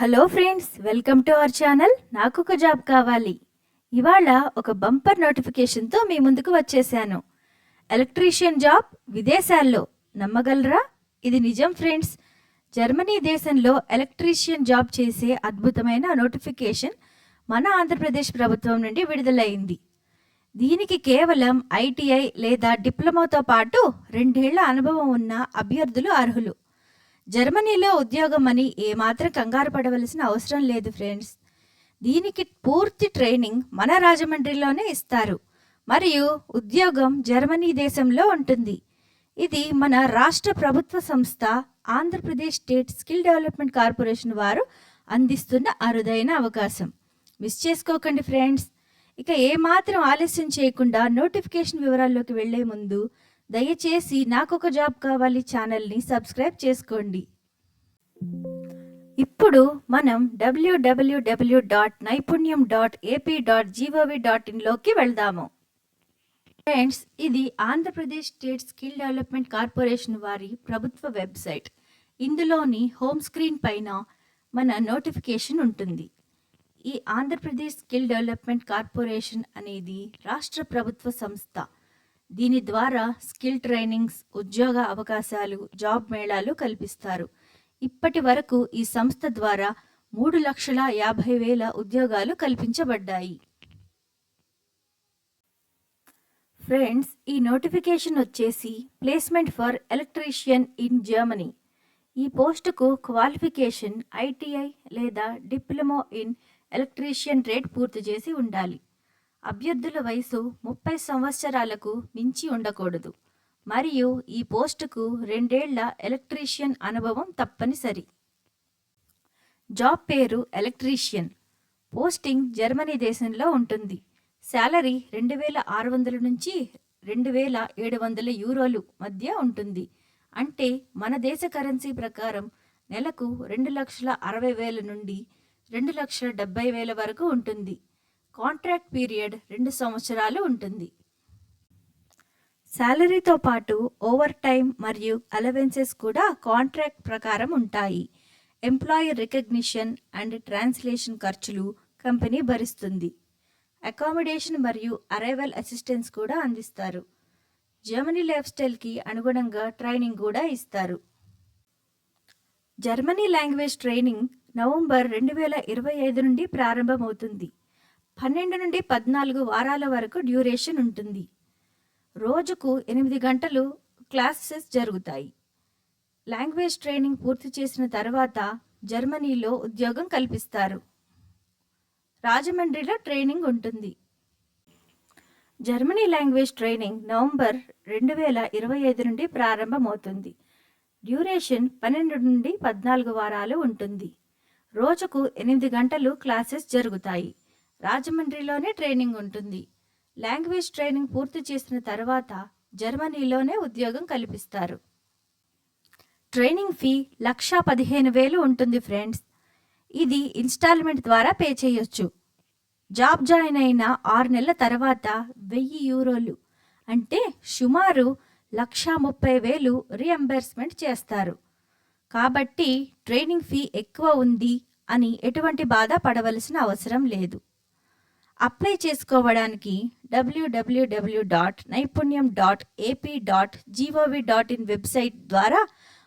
Hello friends welcome to our channel. నాకు ఒక job కావాలి. ఇవాళ ఒక బంపర్ నోటిఫికేషన్తో మీ ముందుకు వచ్చేసాను. ఎలక్ట్రీషియన్ జాబ్ విదేశాల్లో. నమ్మగలరా? ఇది నిజం ఫ్రెండ్స్. జర్మనీ దేశంలో ఎలక్ట్రీషియన్ జాబ్ చేసే అద్భుతమైన నోటిఫికేషన్ మన ఆంధ్రప్రదేశ్ ప్రభుత్వం నుండి విడుదలైంది. దీనికి కేవలం ఐటీఐ లేదా డిప్లొమాతో పాటు రెండేళ్ళ అనుభవం ఉన్న అభ్యర్థులు అర్హులు. జర్మనీలో ఉద్యోగం అని ఏమాత్రం కంగారు పడవలసిన అవసరం లేదు ఫ్రెండ్స్. దీనికి పూర్తి ట్రైనింగ్ మన రాజమండ్రిలోనే ఇస్తారు. మరియు ఉద్యోగం జర్మనీ దేశంలో ఉంటుంది. ఇది మన రాష్ట్ర ప్రభుత్వ సంస్థ Andhra Pradesh state skill development corporation వారు అందిస్తున్న అరుదైన అవకాశం. మిస్ చేసుకోకండి ఫ్రెండ్స్. ఇక ఏమాత్రం ఆలస్యం చేయకుండా నోటిఫికేషన్ వివరాల్లోకి వెళ్ళే ముందు దయచేసి నాకొక జాబ్ కావాలి ఛానల్ని సబ్స్క్రైబ్ చేసుకోండి. ఇప్పుడు మనం W W W dot Naipunyam dot AP dot G O V dot ఇన్లోకి వెళ్దాము. ఫ్రెండ్స్ ఇది Andhra Pradesh state skill development corporation వారి ప్రభుత్వ వెబ్సైట్. ఇందులోని హోమ్ స్క్రీన్ పైన మన నోటిఫికేషన్ ఉంటుంది. ఈ ఆంధ్రప్రదేశ్ స్కిల్ డెవలప్మెంట్ కార్పొరేషన్ అనేది రాష్ట్ర ప్రభుత్వ సంస్థ. దీని ద్వారా స్కిల్ ట్రైనింగ్స్ ఉద్యోగ అవకాశాలు జాబ్ మేళాలు కల్పిస్తారు. ఇప్పటి వరకు ఈ సంస్థ ద్వారా మూడు లక్షల యాభై వేల ఉద్యోగాలు కల్పించబడ్డాయి. ఫ్రెండ్స్ ఈ నోటిఫికేషన్ వచ్చేసి placement for electrician in Germany. ఈ పోస్టుకు క్వాలిఫికేషన్ ఐటీఐ లేదా డిప్లొమా ఇన్ ఎలక్ట్రీషియన్ రేట్ పూర్తి చేసి ఉండాలి. అభ్యర్థుల వయసు ముప్పై సంవత్సరాలకు మించి ఉండకూడదు. మరియు ఈ పోస్టుకు రెండేళ్ళ ఎలక్ట్రీషియన్ అనుభవం తప్పనిసరి. జాబ్ పేరు ఎలక్ట్రీషియన్. పోస్టింగ్ జర్మనీ దేశంలో ఉంటుంది. శాలరీ రెండు వేల ఆరు వందల నుంచి రెండు వేల ఏడు వందల యూరోలు మధ్య ఉంటుంది. అంటే మన దేశ కరెన్సీ ప్రకారం నెలకు రెండు లక్షల అరవై వేల నుండి రెండు లక్షల డెబ్బై వేల వరకు ఉంటుంది. కాంట్రాక్ట్ పీరియడ్ రెండు సంవత్సరాలు ఉంటుంది. శాలరీతో పాటు ఓవర్ టైం మరియు అలవెన్సెస్ కూడా కాంట్రాక్ట్ ప్రకారం ఉంటాయి. ఎంప్లాయీ రికగ్నిషన్ అండ్ ట్రాన్స్లేషన్ ఖర్చులు కంపెనీ భరిస్తుంది. అకామిడేషన్ మరియు అరైవల్ అసిస్టెన్స్ కూడా అందిస్తారు. జర్మనీ లైఫ్ స్టైల్కి అనుగుణంగా ట్రైనింగ్ కూడా ఇస్తారు. జర్మనీ లాంగ్వేజ్ ట్రైనింగ్ నవంబర్ రెండు వేల ఇరవై ఐదు నుండి ప్రారంభమవుతుంది. పన్నెండు నుండి పద్నాలుగు వారాల వరకు డ్యూరేషన్ ఉంటుంది. రోజుకు ఎనిమిది గంటలు క్లాసెస్ జరుగుతాయి. లాంగ్వేజ్ ట్రైనింగ్ పూర్తి చేసిన తర్వాత జర్మనీలో ఉద్యోగం కల్పిస్తారు. రాజమండ్రిలో ట్రైనింగ్ ఉంటుంది. జర్మనీ లాంగ్వేజ్ ట్రైనింగ్ నవంబర్ రెండు వేల ఇరవై ఐదు నుండి ప్రారంభమవుతుంది. డ్యూరేషన్ పన్నెండు నుండి పద్నాలుగు వారాలు ఉంటుంది. రోజుకు ఎనిమిది గంటలు క్లాసెస్ జరుగుతాయి. రాజమండ్రిలోనే ట్రైనింగ్ ఉంటుంది. లాంగ్వేజ్ ట్రైనింగ్ పూర్తి చేసిన తర్వాత జర్మనీలోనే ఉద్యోగం కల్పిస్తారు. ట్రైనింగ్ ఫీ లక్షా పదిహేను వేలు ఉంటుంది ఫ్రెండ్స్. ఇది ఇన్స్టాల్మెంట్ ద్వారా పే చేయొచ్చు. జాబ్ జాయిన్ అయిన ఆరు నెలల తర్వాత వెయ్యి యూరోలు అంటే సుమారు లక్షా ముప్పై వేలు రీఎంబర్స్మెంట్ చేస్తారు. కాబట్టి ట్రైనింగ్ ఫీ ఎక్కువ ఉంది అని ఎటువంటి బాధ పడవలసిన అవసరం లేదు. అప్లై చేసుకోవడానికి W W W dot Naipunyam dot AP dot G O V dot in website ద్వారా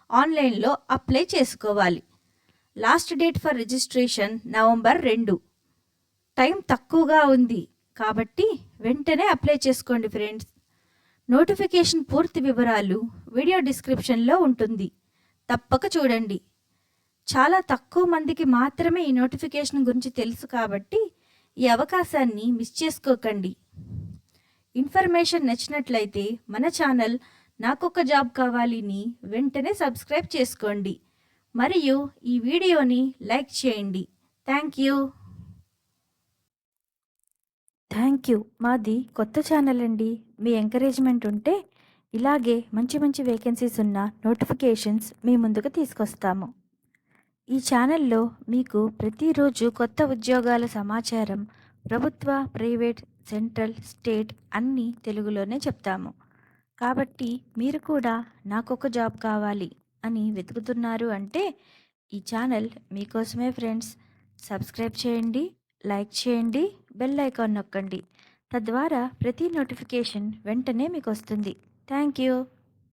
ఆన్లైన్లో అప్లై చేసుకోవాలి. Last date for registration November రెండు. టైం తక్కువగా ఉంది కాబట్టి వెంటనే అప్లై చేసుకోండి ఫ్రెండ్స్. నోటిఫికేషన్ పూర్తి వివరాలు వీడియో డిస్క్రిప్షన్లో ఉంటుంది. తప్పక చూడండి. చాలా తక్కువ మందికి మాత్రమే ఈ నోటిఫికేషన్ గురించి తెలుసు కాబట్టి ఈ అవకాశాన్ని మిస్ చేసుకోకండి. ఇన్ఫర్మేషన్ నచ్చినట్లయితే మన ఛానల్ నాకొక జాబ్ కావాలిని వెంటనే సబ్స్క్రైబ్ చేసుకోండి. మరియు ఈ వీడియోని లైక్ చేయండి. Thank you. Thank you. మాది కొత్త ఛానల్ అండి. మీ ఎంకరేజ్మెంట్ ఉంటే ఇలాగే మంచి మంచి వేకెన్సీస్ ఉన్న నోటిఫికేషన్స్ మీ ముందుకు తీసుకొస్తాము. ఈ ఛానల్లో మీకు ప్రతిరోజు కొత్త ఉద్యోగాల సమాచారం ప్రభుత్వ ప్రైవేట్ సెంట్రల్ స్టేట్ అన్నీ తెలుగులోనే చెప్తాము. కాబట్టి మీరు కూడా నాకొక జాబ్ కావాలి అని వెతుకుతున్నారు అంటే ఈ ఛానల్ మీకోసమే ఫ్రెండ్స్. సబ్స్క్రైబ్ చేయండి లైక్ చేయండి బెల్ ఐకాన్ నొక్కండి. తద్వారా ప్రతి నోటిఫికేషన్ వెంటనే మీకు వస్తుంది. Thank you.